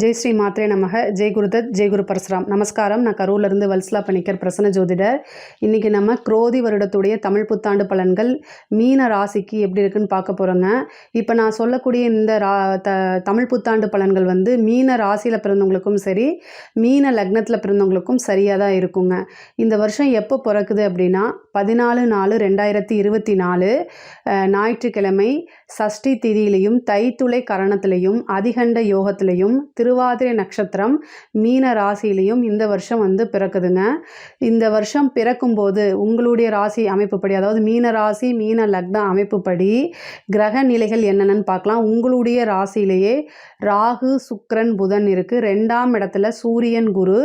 ஜெய் ஸ்ரீ மாத்ரே நமக. ஜெய் குருதத் ஜெய் குரு பரசுராம். நமஸ்காரம். நான் கரூர்லேருந்து வல்சலா பணிக்கர் பிரசன்ன ஜோதிடர். இன்றைக்கி நம்ம குரோதி வருடத்துடைய தமிழ் புத்தாண்டு பலன்கள் மீன ராசிக்கு எப்படி இருக்குன்னு பார்க்க போகிறோங்க இப்போ நான் சொல்லக்கூடிய இந்த ரா த தமிழ் புத்தாண்டு பலன்கள் வந்து மீன ராசியில் பிறந்தவங்களுக்கும் சரி மீன லக்னத்தில் பிறந்தவங்களுக்கும் சரியாக தான் இருக்குங்க. இந்த வருஷம் எப்போ பிறக்குது அப்படின்னா பதினாலு நாலு ரெண்டாயிரத்தி இருபத்தி நாலு ஞாயிற்றுக்கிழமை சஷ்டி திதியிலையும் தைத்துளை கரணத்திலையும் அதிகண்ட யோகத்திலையும் திருவாதிரை நட்சத்திரம் மீன ராசியிலையும் இந்த வருஷம் வந்து பிறக்குதுங்க. இந்த வருஷம் பிறக்கும்போது உங்களுடைய ராசி அமைப்புப்படி அதாவது மீன ராசி மீன லக்ன அமைப்புப்படி கிரக நிலைகள் என்னென்னு பார்க்கலாம். உங்களுடைய ராசியிலேயே ராகு சுக்ரன் புதன் இருக்குது ரெண்டாம் இடத்துல சூரியன் குரு.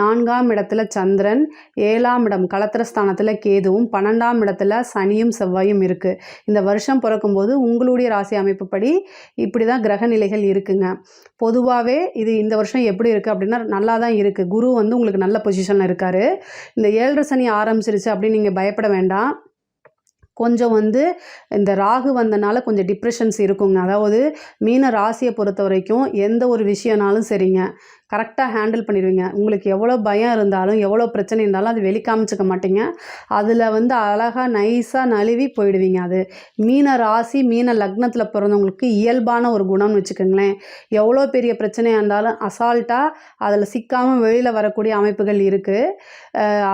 நான்காம் இடத்துல சந்திரன். ஏழாம் இடம் கலத்திரஸ்தானத்தில் கேதுவும். பன்னெண்டாம் இடத்துல சனியும் செவ்வாயும் இருக்குது இந்த வருஷம் பிறக்கும்போது உங்களுடைய ராசி அமைப்புப்படி இப்படி தான் கிரக நிலைகள் இருக்குங்க. பொதுவாகவே இது இந்த வருஷம் எப்படி இருக்குது அப்படின்னா நல்லா தான் இருக்குது குரு வந்து உங்களுக்கு நல்ல பொசிஷனில் இருக்கார். இந்த ஏழரை சனி ஆரம்பிச்சிருச்சு அப்படின்னு நீங்கள் பயப்பட வேண்டாம். கொஞ்சம் வந்து இந்த ராகு வந்தனால கொஞ்சம் டிப்ரெஷன்ஸ் இருக்குங்க. அதாவது மீன ராசியை பொறுத்த வரைக்கும் எந்த ஒரு விஷயம்னாலும் சரிங்க. கரெக்டாக ஹேண்டில் பண்ணிடுவீங்க. உங்களுக்கு எவ்வளோ பயம் இருந்தாலும் எவ்வளோ பிரச்சனை இருந்தாலும் அது வெளிக்காமிச்சிக்க மாட்டீங்க. அதில் வந்து அழகாக நைஸாக நழுவி போயிடுவீங்க அது. மீன ராசி மீன லக்னத்தில் பிறந்தவங்களுக்கு இயல்பான ஒரு குணம்னு வச்சுக்கோங்களேன். எவ்வளோ பெரிய பிரச்சனையாக இருந்தாலும் அசால்ட்டாக அதில் சிக்காமல் வெளியில் வரக்கூடிய அமைப்புகள் இருக்குது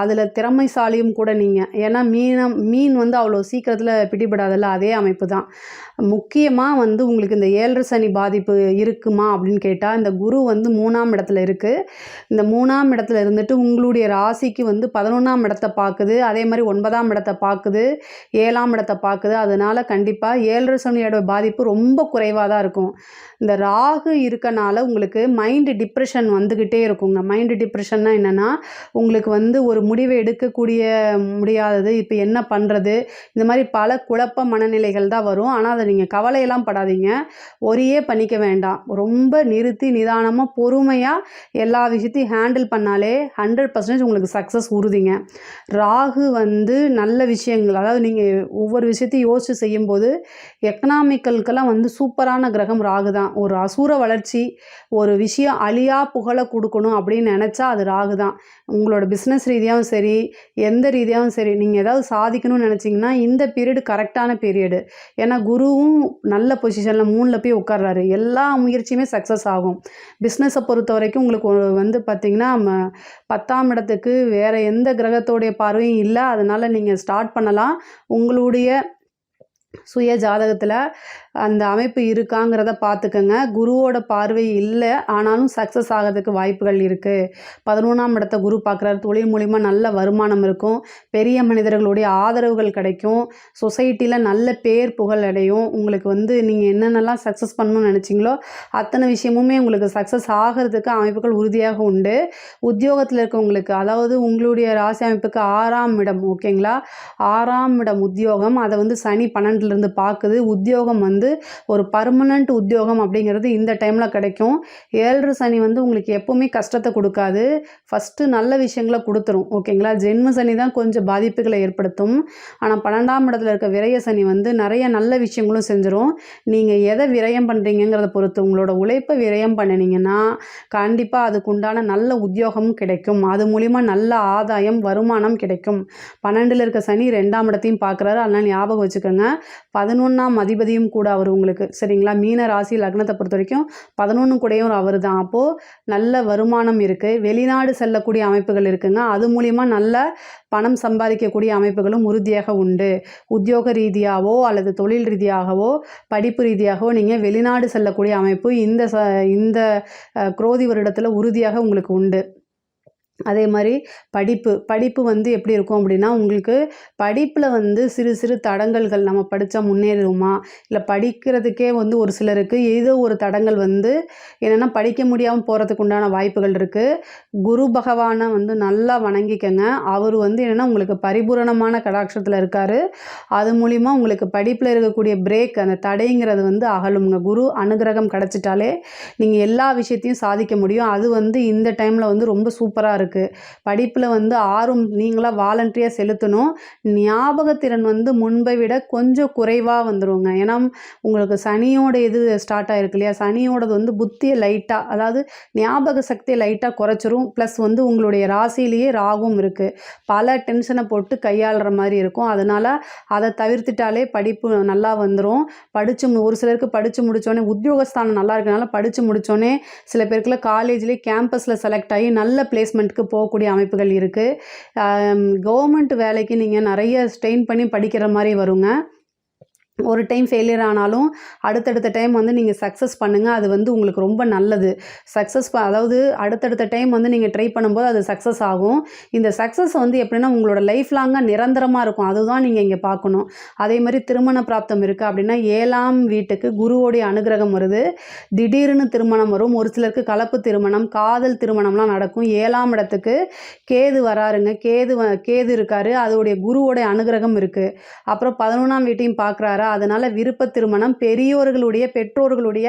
அதில் திறமைசாலியும் கூட நீங்கள் ஏன்னா மீனம் மீன் வந்து அவ்வளோ சீக்கிரத்தில் பிடிபடாதல்ல அதே அமைப்பு தான் முக்கியமாக வந்து உங்களுக்கு இந்த ஏழரை சனி பாதிப்பு இருக்குமா அப்படின்னு கேட்டால் இந்த குரு வந்து மூணாம் இடத்துல இருக்குது இந்த மூணாம் இடத்துல இருந்துட்டு உங்களுடைய ராசிக்கு வந்து பதினொன்றாம் இடத்தை பார்க்குது. அதே மாதிரி ஒன்பதாம் இடத்தை பார்க்குது. ஏழாம் இடத்தை பார்க்குது. அதனால் கண்டிப்பாக ஏழரை சனியோட பாதிப்பு ரொம்ப குறைவாக தான் இருக்கும். இந்த ராகு இருக்கனால உங்களுக்கு மைண்டு டிப்ரெஷன் வந்துக்கிட்டே இருக்குங்க. மைண்டு டிப்ரெஷன்னா என்னென்னா உங்களுக்கு வந்து ஒரு முடிவை எடுக்கக்கூடிய முடியாதது. இப்போ என்ன பண்ணுறது இந்த மாதிரி பல குழப்ப மனநிலைகள் தான் வரும். ஆனால் அதை நீங்கள் கவலையெல்லாம் படாதீங்க. ஒரே பண்ணிக்க வேண்டாம். ரொம்ப நிறுத்தி நிதானமாக பொறுமையாக எல்லா விஷயத்தையும் ஹேண்டில் பண்ணாலே ஹண்ட்ரட் பர்சன்டேஜ் உங்களுக்கு சக்ஸஸ் உறுதிங்க. ராகு வந்து நல்ல விஷயங்கள் அதாவது நீங்கள் ஒவ்வொரு விஷயத்தையும் யோசித்து செய்யும்போது எக்கனாமிக்கலுக்கெல்லாம் வந்து சூப்பரான கிரகம் ராகு தான். ஒரு அசூர வளர்ச்சி ஒரு விஷயம் அழியா புகழ கொடுக்கணும் அப்படின்னு நினச்சா அது ராகு தான். உங்களோட பிஸ்னஸ் ரீதியாகவும் சரி எந்த ரீதியாகவும் சரி நீங்கள் ஏதாவது சாதிக்கணும்னு நினச்சிங்கன்னா இந்த பீரியடு கரெக்டான பீரியடு ஏன்னா குருவும் நல்ல பொசிஷனில் மூணில் போய் உட்கார்றாரு. எல்லா முயற்சியுமே சக்ஸஸ் ஆகும். பிஸ்னஸை பொறுத்தவரை வரைக்கும் உங்களுக்கு வந்து பார்த்திங்கன்னா ம- பத்தாம் இடத்துக்கு வேறு எந்த கிரகத்தோடைய பார்வையும் இல்லை. அதனால் நீங்கள் ஸ்டார்ட் பண்ணலாம். உங்களுடைய சுய ஜாதகத்தில் அந்த அமைப்பு இருக்காங்கிறத பார்த்துக்கங்க குருவோட பார்வை இல்லை ஆனாலும் சக்ஸஸ் ஆகிறதுக்கு வாய்ப்புகள் இருக்குது பதினொன்றாம் இடத்த குரு பார்க்குறாரு தொழில் மூலிமா நல்ல வருமானம் இருக்கும். பெரிய மனிதர்களுடைய ஆதரவுகள் கிடைக்கும். சொசைட்டியில் நல்ல பேர் புகழ் அடையும். உங்களுக்கு வந்து நீங்கள் என்னென்னலாம் சக்ஸஸ் பண்ணணும்னு நினச்சிங்களோ அத்தனை விஷயமுமே உங்களுக்கு சக்ஸஸ் ஆகிறதுக்கு அமைப்புகள் உறுதியாக உண்டு. உத்தியோகத்தில் இருக்கவங்களுக்கு அதாவது உங்களுடைய ராசி அமைப்புக்கு ஆறாம் இடம் ஓகேங்களா ஆறாம் இடம் உத்தியோகம். அதை வந்து சனி பன்னெண்டு இருந்து பார்க்குது உத்தியோகம் வந்து ஒரு பர்மனண்ட் உத்தியோகம் அப்படிங்கிறது இந்த டைமில் கிடைக்கும். ஏழரை சனி வந்து உங்களுக்கு எப்போவுமே கஷ்டத்தை கொடுக்காது. ஃபஸ்ட்டு நல்ல விஷயங்களை கொடுத்துரும். ஓகேங்களா? ஜென்ம சனி தான் கொஞ்சம் பாதிப்புகளை ஏற்படுத்தும். ஆனால் பன்னெண்டாம் இடத்துல இருக்க விரய சனி வந்து நிறைய நல்ல விஷயங்களும் செஞ்சிடும் நீங்கள் எதை விரயம் பண்ணுறீங்கிறத பொறுத்து உங்களோட உழைப்பை விரயம் பண்ணினீங்கன்னா கண்டிப்பாக அதுக்கு உண்டான நல்ல உத்தியோகமும் கிடைக்கும். அது மூலிமா நல்ல ஆதாயம் வருமானம் கிடைக்கும். பன்னெண்டில் இருக்க சனி ரெண்டாம் இடத்தையும் பார்க்குறாரு அதனால் ஞாபகம் வச்சுக்கோங்க. பதினொன்றாம் அதிபதியும் கூட அவர் உங்களுக்கு சரிங்களா? மீன ராசி லக்னத்தை பொறுத்த வரைக்கும் பதினொன்று கூடயும் அவர் தான். அப்போது நல்ல வருமானம் இருக்குது வெளிநாடு செல்லக்கூடிய அமைப்புகள் இருக்குங்க. அது மூலிமா நல்ல பணம் சம்பாதிக்கக்கூடிய அமைப்புகளும் உறுதியாக உண்டு. உத்தியோக ரீதியாகவோ அல்லது தொழில் ரீதியாகவோ படிப்பு ரீதியாகவோ நீங்கள் வெளிநாடு செல்லக்கூடிய அமைப்பு இந்த ச இந்த குரோதி வருடத்தில் உறுதியாக உங்களுக்கு உண்டு. அதே மாதிரி படிப்பு படிப்பு வந்து எப்படி இருக்கும் அப்படின்னா உங்களுக்கு படிப்பில் வந்து சிறு சிறு தடங்கல்கள் நம்ம படித்தா முன்னேறுமா? இல்லை படிக்கிறதுக்கே வந்து ஒரு சிலருக்கு ஏதோ ஒரு தடங்கள் வந்து என்னென்னா படிக்க முடியாமல் போகிறதுக்கு உண்டான வாய்ப்புகள் இருக்குது குரு பகவானை வந்து நல்லா வணங்கிக்கங்க. அவர் வந்து என்னென்னா உங்களுக்கு பரிபூரணமான கடாட்சத்தில் இருக்கார். அது மூலிமா உங்களுக்கு படிப்பில் இருக்கக்கூடிய பிரேக் அந்த தடைங்கிறது வந்து அகலுங்க குரு அனுகிரகம் கிடச்சிட்டாலே நீங்கள் எல்லா விஷயத்தையும் சாதிக்க முடியும். அது வந்து இந்த டைமில் வந்து ரொம்ப சூப்பராக இருக்குது இருக்குது படிப்பில் வந்து ஆர்வம் நீங்களாக வாலண்டரியாக செலுத்தணும். ஞாபகத்திறன் வந்து முன்பை விட கொஞ்சம் குறைவாக வந்துடுங்க ஏன்னா உங்களுக்கு சனியோட இது ஸ்டார்ட் ஆகிருக்கு இல்லையா? சனியோடது வந்து புத்தியை லைட்டாக அதாவது ஞாபக சக்தியை லைட்டாக குறைச்சிரும். ப்ளஸ் வந்து உங்களுடைய ராசியிலேயே ராகும் இருக்குது பல டென்ஷனை போட்டு கையாளுற மாதிரி இருக்கும். அதனால் அதை தவிர்த்துட்டாலே படிப்பு நல்லா வந்துடும் படித்து ஒரு சிலருக்கு படித்து முடித்தோடனே உத்தியோகஸ்தானம் நல்லா இருக்கனால படித்து முடித்தோடனே சில பேருக்குலாம் காலேஜ்லேயே கேம்பஸில் செலக்ட் ஆகி நல்ல பிளேஸ்மெண்ட் வேலைக்கு போகக்கூடிய அமைப்புகள் இருக்குது கவர்மெண்ட் வேலைக்கு நீங்கள் நிறைய ஸ்ட்ரெயின் பண்ணி படிக்கிற மாதிரி வருங்க. ஒரு டைம் ஃபெயிலியர் ஆனாலும் அடுத்தடுத்த டைம் வந்து நீங்கள் சக்ஸஸ் பண்ணுங்கள் அது வந்து உங்களுக்கு ரொம்ப நல்லது. சக்ஸஸ் அதாவது அடுத்தடுத்த டைம் வந்து நீங்கள் ட்ரை பண்ணும்போது அது சக்ஸஸ் ஆகும். இந்த சக்ஸஸ் வந்து எப்படின்னா உங்களோட லைஃப் லாங்காக நிரந்தரமாக இருக்கும். அதுதான் நீங்கள் இங்கே பார்க்கணும். அதே மாதிரி திருமண பிராப்தம் இருக்குது அப்படின்னா ஏழாம் வீட்டுக்கு குருவோடைய அனுகிரகம் வருது. திடீர்னு திருமணம் வரும். ஒரு சிலருக்கு கலப்பு திருமணம் காதல் திருமணம்லாம் நடக்கும். ஏழாம் இடத்துக்கு கேது வராருங்க. கேது வ- கேது இருக்காரு. அதோடைய குருவோடைய அனுகிரகம் இருக்குது அப்புறம் பதினொன்றாம் வீட்டையும் பார்க்குறாரு? அதனால் விருப்ப திருமணம் பெரியோர்களுடைய பெற்றோர்களுடைய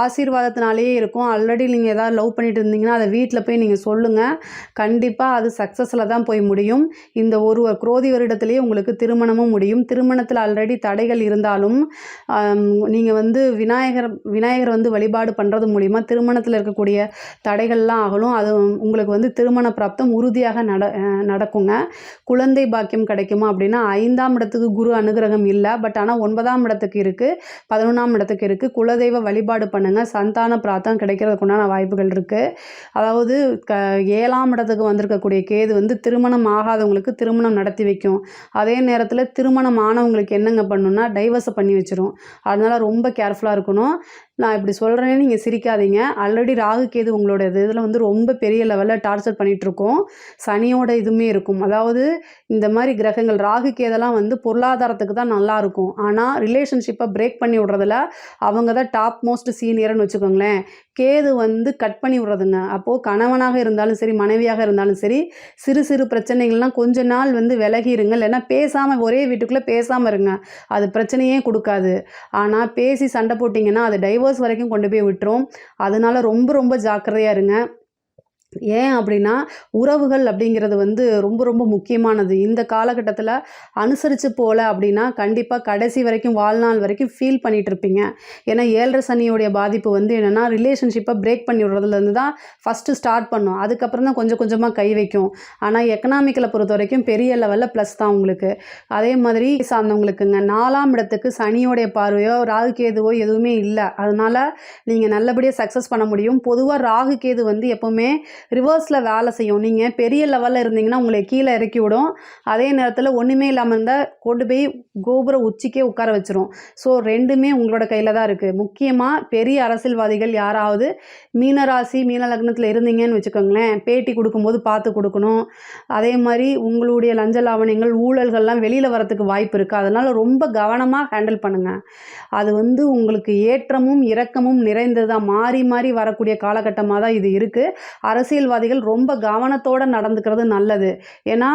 ஆசீர்வாதத்தினாலேயே இருக்கும். ஆல்ரெடி நீங்கள் ஏதாவது லவ் பண்ணிட்டு இருந்தீங்கன்னா அதை வீட்டில் போய் நீங்கள் சொல்லுங்கள் கண்டிப்பாக அது சக்ஸஸில் தான் போய் முடியும். இந்த ஒரு குரோதி வருடத்திலேயே உங்களுக்கு திருமணமும் முடியும். திருமணத்தில் ஆல்ரெடி தடைகள் இருந்தாலும் நீங்கள் வந்து விநாயகர் விநாயகர் வந்து வழிபாடு பண்ணுறது மூலிமா திருமணத்தில் இருக்கக்கூடிய தடைகள்லாம் ஆகலும் அது உங்களுக்கு வந்து திருமண பிராப்தம் உறுதியாக நட நடக்குங்க. குழந்தை பாக்கியம் கிடைக்குமா அப்படின்னா ஐந்தாம் இடத்துக்கு குரு அனுகிரகம் இல்லை. பட் ஆனால் ஒன்பதாம் இடத்துக்கு இருக்குது பதினொன்றாம் இடத்துக்கு இருக்குது குலதெய்வ வழிபாடு பண்ணுங்கள் சந்தான பிரார்த்தம் கிடைக்கிறதுக்குண்டான வாய்ப்புகள் இருக்குது அதாவது க ஏழாம் இடத்துக்கு வந்திருக்கக்கூடிய கேது வந்து திருமணம் ஆகாதவங்களுக்கு திருமணம் நடத்தி வைக்கும். அதே நேரத்தில் திருமணம் ஆனவங்களுக்கு என்னங்க பண்ணுன்னா டைவர்ஸை பண்ணி வச்சிரும். அதனால் ரொம்ப கேர்ஃபுல்லாக இருக்கணும். நான் இப்படி சொல்கிறேன்னு நீங்கள் சிரிக்காதீங்க. ஆல்ரெடி ராகு கேது உங்களோட இது இதில் வந்து ரொம்ப பெரிய லெவலில் டார்ச்சர் பண்ணிகிட்ருக்கோம் சனியோட இதுவுமே இருக்கும். அதாவது இந்த மாதிரி கிரகங்கள் ராகு கேதெல்லாம் வந்து பொருளாதாரத்துக்கு தான் நல்லாயிருக்கும் ஆனால் ரிலேஷன்ஷிப்பை பிரேக் பண்ணி விட்றதுல அவங்க தான் டாப் மோஸ்ட் சீனியர்னு வச்சுக்கோங்களேன். கேது வந்து கட் பண்ணி விட்றதுங்க. அப்போது கணவனாக இருந்தாலும் சரி மனைவியாக இருந்தாலும் சரி சிறு சிறு பிரச்சனைகள்லாம் கொஞ்ச நாள் வந்து விலகி இருங்க இல்லைன்னா பேசாமல் ஒரே வீட்டுக்குள்ளே பேசாமல் இருங்க. அது பிரச்சனையே கொடுக்காது. ஆனால் பேசி சண்டை போட்டிங்கன்னா அது டைவர்ஸ் வரைக்கும் கொண்டு போய் விட்டுரும். அதனால ரொம்ப ரொம்ப ஜாக்கிரதையாக இருங்க. ஏன் அப்படின்னா உறவுகள் அப்படிங்கிறது வந்து ரொம்ப ரொம்ப முக்கியமானது. இந்த காலகட்டத்தில் அனுசரித்து போகல அப்படின்னா கண்டிப்பாக கடைசி வரைக்கும் வாழ்நாள் வரைக்கும் ஃபீல் பண்ணிகிட்டு இருப்பீங்க. ஏன்னா ஏழரை சனியோடைய பாதிப்பு வந்து என்னென்னா ரிலேஷன்ஷிப்பை பிரேக் பண்ணி விடுறதுலேருந்து தான் ஃபஸ்ட்டு ஸ்டார்ட் பண்ணும். அதுக்கப்புறம் தான் கொஞ்சம் கொஞ்சமாக கை வைக்கும். ஆனால் எக்கனாமிக்கலை பொறுத்த வரைக்கும் பெரிய லெவலில் ப்ளஸ் தான் உங்களுக்கு. அதே மாதிரி சார்ந்தவங்களுக்குங்க நாலாம் இடத்துக்கு சனியோடைய பார்வையோ ராகு கேதுவோ எதுவுமே இல்லை. அதனால் நீங்கள் நல்லபடியாக சக்ஸஸ் பண்ண முடியும். பொதுவாக ராகு கேது வந்து எப்போவுமே ரிவர்ஸில் வேலை செய்யும். நீங்கள் பெரிய லெவலில் இருந்தீங்கன்னா உங்களை கீழே இறக்கி விடும். அதே நேரத்தில் ஒன்றுமே இல்லாமல் இருந்தால் கொண்டு போய் கோபுர உச்சிக்கே உட்கார வச்சிரும். ஸோ ரெண்டுமே உங்களோட கையில் தான் இருக்குது முக்கியமாக பெரிய அரசியல்வாதிகள் யாராவது மீனராசி மீன லக்னத்தில் இருந்தீங்கன்னு வச்சுக்கோங்களேன் பேட்டி கொடுக்கும்போது பார்த்து கொடுக்கணும். அதே மாதிரி உங்களுடைய லஞ்ச லாவணியங்கள் ஊழல்கள்லாம் வெளியில் வரத்துக்கு வாய்ப்பு இருக்குது அதனால் ரொம்ப கவனமாக ஹேண்டில் பண்ணுங்கள் அது வந்து உங்களுக்கு ஏற்றமும் இரக்கமும் நிறைந்ததாக மாறி மாறி வரக்கூடிய காலகட்டமாக தான் இது இருக்குது அரசியல்வாதிகள் ரொம்ப கவனத்தோடு நடந்துக்கிறது நல்லது. ஏன்னா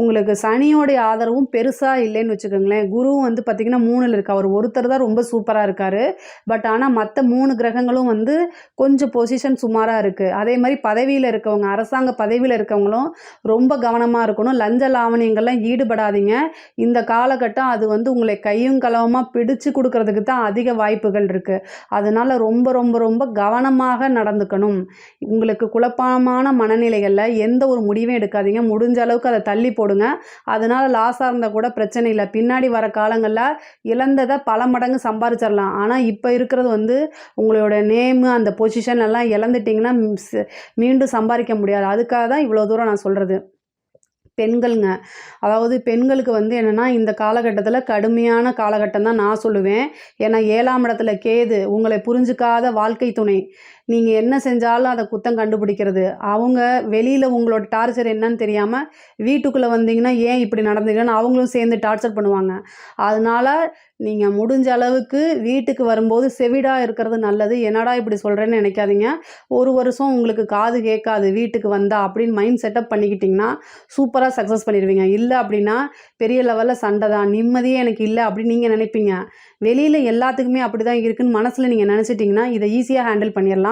உங்களுக்கு சனியோடைய ஆதரவும் பெருசாக இல்லைன்னு வச்சுக்கோங்களேன். குருவும் வந்து பார்த்திங்கன்னா மூணில் இருக்கு அவர் ஒருத்தர் தான் ரொம்ப சூப்பராக இருக்கார். பட் ஆனால் மற்ற மூணு கிரகங்களும் வந்து கொஞ்சம் பொசிஷன் சுமாராக இருக்குது அதே மாதிரி பதவியில் இருக்கவங்க அரசாங்க பதவியில் இருக்கவங்களும் ரொம்ப கவனமாக இருக்கணும். லஞ்ச லாவணியங்கள்லாம் ஈடுபடாதீங்க. இந்த காலகட்டம் அது வந்து உங்களை கையும் களவுமாக பிடிச்சு கொடுக்கறதுக்கு தான் அதிக வாய்ப்புகள் இருக்குது அதனால் ரொம்ப ரொம்ப ரொம்ப கவனமாக நடந்துக்கணும். உங்களுக்கு குழப்பமான மனநிலைகளில் எந்த ஒரு முடிவும் எடுக்காதீங்க. முடிஞ்ச அளவுக்கு அதை தள்ளி போடுங்க. அதனால் லாஸாக இருந்தால் கூட பிரச்சனை இல்லை. பின்னாடி வர காலங்களில் இழந்ததை பல மடங்கு சம்பாரிச்சிடலாம். ஆனால் இப்போ இருக்கிறது வந்து உங்களோட நேமு அந்த பொசிஷன் எல்லாம் இழந்துட்டிங்கன்னா மீண்டும் சம்பாதிக்க முடியாது. அதுக்காக தான் இவ்வளோ தூரம் நான் சொல்கிறது பெண்கள்ங்க. அதாவது பெண்களுக்கு வந்து என்னென்னா இந்த காலகட்டத்தில் கடுமையான காலகட்டம் தான் நான் சொல்லுவேன். ஏன்னா ஏழாம் இடத்துல கேது உங்களை புரிஞ்சுக்காத வாழ்க்கை துணை. நீங்கள் என்ன செஞ்சாலும் அதை குத்தம் கண்டுபிடிக்கிறது. அவங்க வெளியில் உங்களோட டார்ச்சர் என்னன்னு தெரியாமல் வீட்டுக்குள்ளே வந்தீங்கன்னா ஏன் இப்படி நடந்தீங்கன்னு அவங்களும் சேர்ந்து டார்ச்சர் பண்ணுவாங்க. அதனால நீங்கள் முடிஞ்ச அளவுக்கு வீட்டுக்கு வரும்போது செவிடாக இருக்கிறது நல்லது. என்னடா இப்படி சொல்கிறேன்னு நினைக்காதீங்க. ஒரு வருஷம் உங்களுக்கு காது கேட்காது வீட்டுக்கு வந்தா அப்படின்னு மைண்ட் செட்டப் பண்ணிக்கிட்டிங்கன்னா சூப்பராக சூப்பராக சக்ஸஸ் பண்ணிடுவீங்க. இல்லை அப்படின்னா பெரிய லெவலில் சண்டை தான். நிம்மதியே எனக்கு இல்லை அப்படின்னு நீங்கள் நினைப்பீங்க. வெளியில் எல்லாத்துக்குமே அப்படி தான் இருக்குன்னு மனசில் நீங்கள் நினச்சிட்டிங்கன்னா இதை ஈஸியாக ஹேண்டில் பண்ணிடலாம்.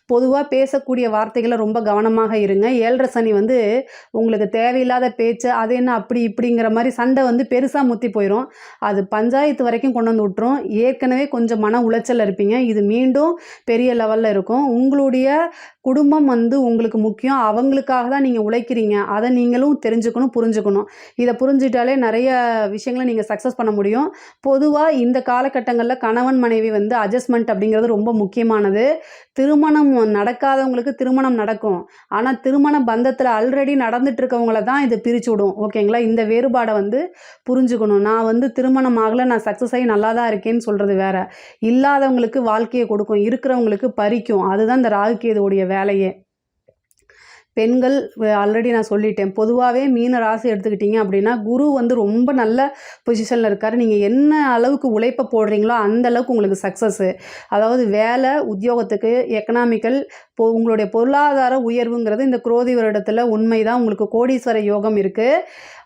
பொதுவாக பேசக்கூடிய வார்த்தைகளை ரொம்ப கவனமாக இருங்க. ஏழரை சனி வந்து உங்களுக்கு தேவையில்லாத பேச்சு அது என்ன அப்படி இப்படிங்கிற மாதிரி சண்டை வந்து பெருசாக முத்தி போயிடும் அது பஞ்சாயத்து வரைக்கும் கொண்டு வந்து விட்டுரும். ஏற்கனவே கொஞ்சம் மன உளைச்சல் இருப்பீங்க. இது மீண்டும் பெரிய லெவலில் இருக்கும். உங்களுடைய குடும்பம் வந்து உங்களுக்கு முக்கியம். அவங்களுக்காக தான் நீங்கள் உழைக்கிறீங்க. அதை நீங்களும் தெரிஞ்சுக்கணும் புரிஞ்சுக்கணும். இதை புரிஞ்சிட்டாலே நிறைய விஷயங்களை நீங்கள் சக்ஸஸ் பண்ண முடியும். பொதுவாக இந்த காலகட்டங்களில் கணவன் மனைவி வந்து அட்ஜஸ்ட்மெண்ட் அப்படிங்கிறது ரொம்ப முக்கியமானது. திருமணம் நடக்காதவங்களுக்கு திருமணம் நடக்கும். ஆனால் திருமண பந்தத்தில் ஆல்ரெடி நடந்துட்டு இருக்கவங்கள தான் இது பிரிச்சு விடும் ஓகேங்களா இந்த வேறுபாடை வந்து புரிஞ்சுக்கணும். நான் வந்து திருமணம் ஆகலை நான் சக்ஸஸ் ஆகி நல்லா தான் இருக்கேன்னு சொல்கிறது வேற. இல்லாதவங்களுக்கு வாழ்க்கையை கொடுக்கும். இருக்கிறவங்களுக்கு பறிக்கும். அதுதான் இந்த ராகுகேதுவோடைய வேலையே. பெண்கள் ஆல்ரெடி நான் சொல்லிட்டேன். பொதுவாகவே மீன ராசி எடுத்துக்கிட்டிங்க அப்படின்னா குரு வந்து ரொம்ப நல்ல பொசிஷனில் இருக்கார். நீங்கள் என்ன அளவுக்கு உழைப்பை போடுறீங்களோ அந்த அளவுக்கு உங்களுக்கு சக்ஸஸ்ஸு அதாவது வேலை உத்தியோகத்துக்கு எக்கனாமிக்கல் உங்களுடைய பொருளாதார உயர்வுங்கிறது இந்த குரோதி வருடத்தில் உண்மை தான் உங்களுக்கு கோடீஸ்வர யோகம் இருக்குது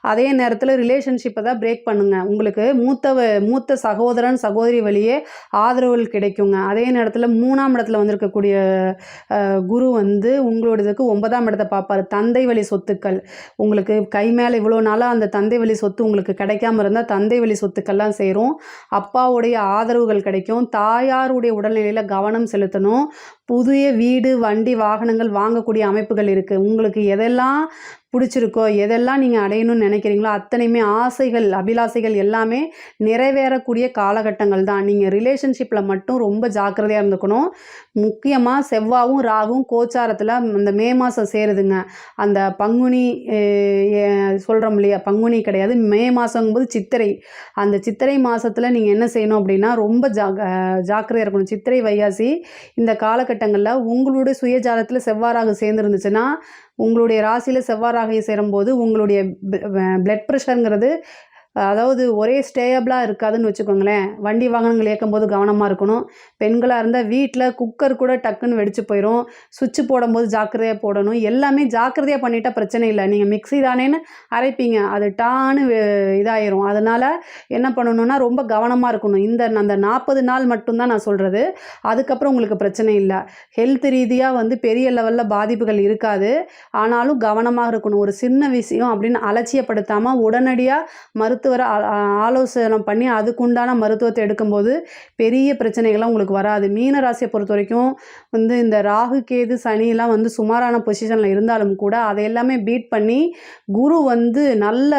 அதே நேரத்தில் ரிலேஷன்ஷிப்பை தான் பிரேக் பண்ணுங்க. உங்களுக்கு மூத்த வ- மூத்த சகோதரன் சகோதரி வழியே ஆதரவுகள் கிடைக்குங்க. அதே நேரத்தில் மூணாம் இடத்துல வந்திருக்கக்கூடிய குரு வந்து உங்களோடதுக்கு ஒன்பதாம் இடத்தை பார்ப்பாரு. தந்தை வழி சொத்துக்கள். உங்களுக்கு கை மேலே இவ்வளோ நாளாக அந்த தந்தை வழி சொத்து உங்களுக்கு கிடைக்காம இருந்தால் தந்தை வழி சொத்துக்கள்லாம் சேரும். அப்பாவுடைய ஆதரவுகள் கிடைக்கும். தாயாருடைய உடல்நிலையில் கவனம் செலுத்தணும். புதிய வீடு வண்டி வாகனங்கள் வாங்கக்கூடிய அமைப்புகள் இருக்குது உங்களுக்கு எதெல்லாம் பிடிச்சிருக்கோ எதெல்லாம் நீங்கள் அடையணும்னு நினைக்கிறீங்களோ அத்தனையுமே ஆசைகள் அபிலாசைகள் எல்லாமே நிறைவேறக்கூடிய காலகட்டங்கள் தான். நீங்கள் ரிலேஷன்ஷிப்பில் மட்டும் ரொம்ப ஜாக்கிரதையாக இருந்துக்கணும். முக்கியமாக செவ்வாவும் ராகும் கோச்சாரத்தில் இந்த மே மாதம் சேருதுங்க. அந்த பங்குனி சொல்கிறோம் இல்லையா? பங்குனி கிடையாது. மே மாதங்கும்போது சித்திரை. அந்த சித்திரை மாதத்தில் நீங்கள் என்ன செய்யணும் அப்படின்னா ரொம்ப ஜா ஜாக்கிரதையாக இருக்கணும். சித்திரை வைகாசி இந்த காலகட்டங்களில் உங்களுடைய சுயஜாலத்தில் செவ்வாறாக சேர்ந்துருந்துச்சுன்னா உங்களுடைய ராசியில் செவ்வாறாக சேரும்போது உங்களுடைய பிளட் ப்ரெஷருங்கிறது அதாவது ஒரே ஸ்டேயபிளாக இருக்காதுன்னு வச்சுக்கோங்களேன். வண்டி வாகனங்கள் இயக்கும்போது கவனமாக இருக்கணும். பெண்களாக இருந்தால் வீட்டில் குக்கர் கூட டக்குன்னு வெடிச்சு போயிடும் சுவிட்ச் போடும்போது ஜாக்கிரதையாக போடணும். எல்லாமே ஜாக்கிரதையாக பண்ணிட்டா பிரச்சனை இல்லை. நீங்கள் மிக்ஸி தானேன்னு அரைப்பீங்க. அது டான்னு இதாயிரும். அதனால் என்ன பண்ணணும்னா ரொம்ப கவனமாக இருக்கணும். இந்த அந்த நாற்பது நாள் மட்டும்தான் நான் சொல்கிறது அதுக்கப்புறம் உங்களுக்கு பிரச்சனை இல்லை. ஹெல்த் ரீதியாக வந்து பெரிய லெவலில் பாதிப்புகள் இருக்காது. ஆனாலும் கவனமாக இருக்கணும். ஒரு சின்ன விஷயம் அப்படின்னு அலட்சியப்படுத்தாமல் உடனடியாக மருத்துவரை ஆலோசனை பண்ணி அதுக்குண்டான மருத்துவத்தை எடுக்கும்போது பெரிய பிரச்சனைகள்லாம் உங்களுக்கு வராது. மீன ராசியை பொறுத்த வரைக்கும் வந்து இந்த ராகு கேது சனியெலாம் வந்து சுமாரான பொசிஷனில் இருந்தாலும் கூட அதை எல்லாமே பீட் பண்ணி குரு வந்து நல்ல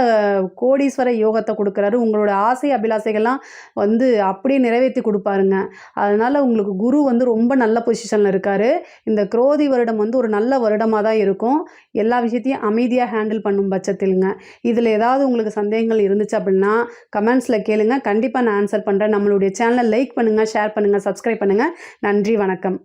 கோடீஸ்வர யோகத்தை கொடுக்குறாரு. உங்களோட ஆசை அபிலாசைகள்லாம் வந்து அப்படியே நிறைவேற்றி கொடுப்பாருங்க. அதனால் உங்களுக்கு குரு வந்து ரொம்ப நல்ல பொசிஷனில் இருக்கார். இந்த குரோதி வருடம் வந்து ஒரு நல்ல வருடமாக தான் இருக்கும். எல்லா விஷயத்தையும் அமைதியாக ஹேண்டில் பண்ணும் பட்சத்திலுங்க. இதில் ஏதாவது உங்களுக்கு சந்தேகங்கள் இருந்துச்சு அப்படின்னா கமெண்ட்ஸில் கேளுங்க. கண்டிப்பாக நான் ஆன்சர் பண்ணுறேன் நம்மளுடைய சேனலை லைக் பண்ணுங்கள் ஷேர் பண்ணுங்கள் சப்ஸ்கிரைப் பண்ணுங்கள் நன்றி வணக்கம்.